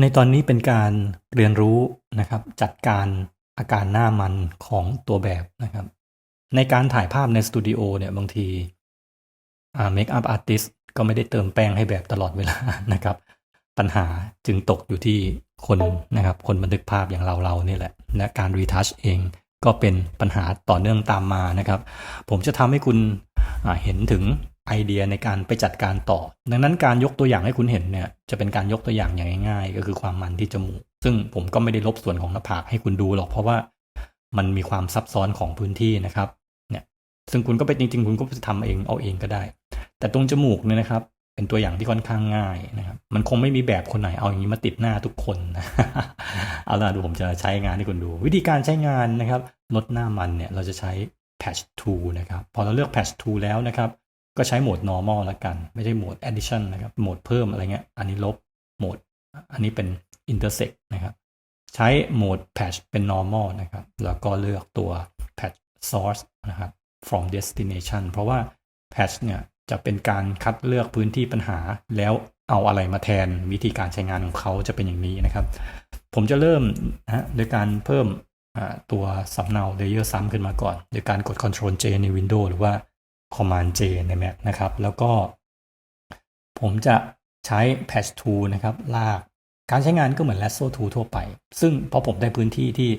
ในตอนนี้เป็นการเรียนรู้นะครับจัดการอาการหน้ามันของตัวแบบนะครับ ในการถ่ายภาพในสตูดิโอเนี่ยบางทีเมคอัพอาร์ติสก็ไม่ได้เติมแป้งให้แบบตลอดเวลานะครับ ปัญหาจึงตกอยู่ที่คนนะครับ คนบันทึกภาพอย่างเราเรานี่แหละ และการรีทัชเองก็เป็นปัญหาต่อเนื่องตามมานะครับ ผมจะทำให้คุณเห็นถึง ไอเดียในการไปจัดการต่อ ดังนั้นการยกตัวอย่างให้คุณเห็นเนี่ยจะเป็นการยกตัวอย่างอย่างง่าย ๆ ก็คือความมันที่จมูก ซึ่งผมก็ไม่ได้ลบส่วนของหน้าผากให้คุณดูหรอกเพราะว่ามันมีความซับซ้อนของพื้นที่นะครับเนี่ยซึ่งคุณก็ไปจริง ๆ คุณก็จะทำเองเอาเองก็ได้ แต่ตรงจมูกเนี่ยนะครับ เป็นตัวอย่างที่ค่อนข้างง่ายนะครับมันคงไม่มีแบบคนไหนเอาอย่างนี้มาติดหน้าทุกคนนะเอาล่ะดูผมจะใช้งานให้คุณดู วิธีการใช้งานนะครับลดหน้ามันเนี่ยเราจะใช้ patch tool นะครับพอเราเลือก patch tool แล้วนะครับ ก็ใช้โหมด normal ล้วกัน ไม่ใช่โหมด addition นะครับโหมดเพิ่มอะไรเงี้ยอันนี้ลบโหมด อันนี้เป็น intersect นะครับใช้โหมด patch เป็น normal นะครับแล้วก็เลือกตัว patch source นะครับ from destination เพราะว่า patch เนี่ยจะเป็นการคัดเลือกพื้นที่ปัญหา แล้วเอาอะไรมาแทนวิธีการใช้งานของเขาจะเป็นอย่างนี้นะครับ ผมจะเริ่มนะโดยการเพิ่มตัวสำเนา layer ซ้ำขึ้นมาก่อน โดยการกด Ctrl J ใน Windows หรือว่า Command J ใน Mac นะครับ แล้วก็ ผมจะใช้ Patch Tool นะครับ ลาก การใช้งานก็เหมือน Lasso Tool ทั่วไป ซึ่งพอผมได้พื้นที่ที่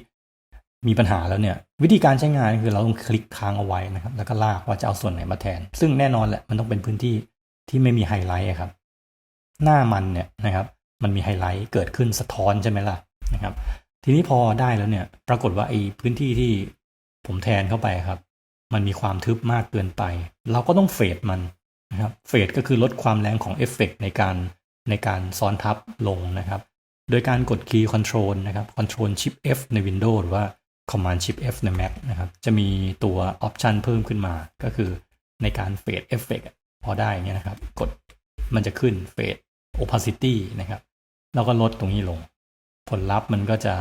มีปัญหาแล้วเนี่ย วิธีการใช้งานคือเราต้องคลิกค้างเอาไว้นะครับ แล้วก็ลากว่าจะเอาส่วนไหนมาแทน ซึ่งแน่นอนแหละมันต้องเป็นพื้นที่ที่ไม่มีไฮไลท์ครับ หน้ามันเนี่ยนะครับ มันมีไฮไลท์เกิดขึ้นสะท้อนใช่ไหมล่ะนะครับ ทีนี้พอได้แล้วเนี่ย ปรากฏว่าไอ้พื้นที่ที่ผมแทนเข้าไปครับ มันมีความทึบมากเกินไป เราก็ต้องเฟดมันนะครับเฟดก็คือลดความแรงของเอฟเฟกต์ในการในการซ้อนทับลงนะครับ โดยการกดคีย์ Control นะครับ Control Shift F ใน Windows หรือว่า Command Shift F ใน Mac นะครับ จะมีตัวออปชันเพิ่มขึ้นมาก็คือในการเฟดเอฟเฟกต์พอได้เงี้ยนะครับ กดมันจะขึ้นเฟด opacity นะครับ แล้วก็ลดตรงนี้ลง ผลลัพธ์มันก็จะ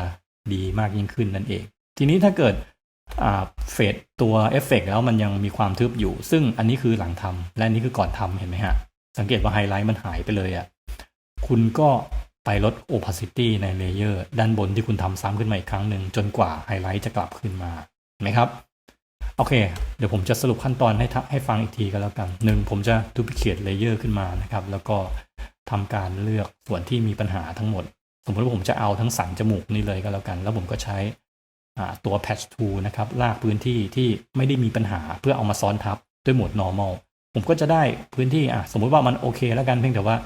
ดีมากยิ่งขึ้นนั่นเอง ทีนี้ถ้าเกิด เฟดตัวเอฟเฟกแล้วมันยังมีความทึบอยู่ ซึ่งอันนี้คือหลังทำและอันนี้คือก่อนทำเห็นไหมฮะ สังเกตว่าไฮไลท์มันหายไปเลยอะ่ะคุณก็ไปลด opacity ในเลเยอร์ด้านบนที่คุณทำซ้ำขึ้นมาอีกครั้งหนึ่งจนกว่าไฮไลท์จะกลับขึ้นมาเห็นไหมครับ โอเค เดี๋ยวผมจะสรุปขั้นตอนให้ให้ฟังอีกทีก็แล้วกันหนึ่งผมจะ duplicate layer ขึ้นมานะครับ แล้วก็ทำการเลือกส่วนที่มีปัญหาทั้งหมด สมมติว่าผมจะเอาทั้งสันจมูกนี่เลยก็แล้วกัน แล้วผมก็ใช้ ตัว patch tool นะครับ ลากพื้นที่ที่ไม่ได้มีปัญหาเพื่อเอามาซ้อนทับด้วยโหมด normal ผมก็จะได้พื้นที่อะสมมุติว่ามันโอเค แล้วกันเพียงแต่ว่า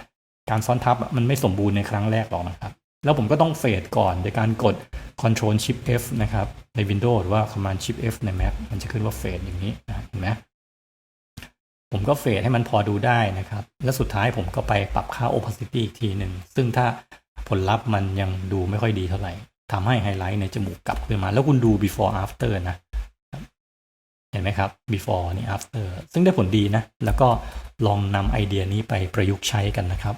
การซ้อนทับมันไม่สมบูรณ์ในครั้งแรกหรอกนะครับ แล้วผมก็ต้องเฟดก่อนโดยการกด Control Shift F นะครับใน Windows หรือว่า Command Shift F ใน Mac มันจะขึ้นว่าเฟดอย่างนี้นะเห็นไหมผมก็เฟดให้มันพอดูได้นะครับ แล้วสุดท้ายผมก็ไปปรับค่า opacity อีกทีหนึ่ง ซึ่งถ้าผลลัพธ์มันยังดูไม่ค่อยดีเท่าไหร่ ทำให้ไฮไลท์ในจมูกกลับขึ้นมา แล้วคุณดู before after นะเห็นไหมครับ before นี่ after ซึ่งได้ผลดีนะ แล้วก็ลองนำไอเดียนี้ไปประยุกต์ใช้กันนะครับ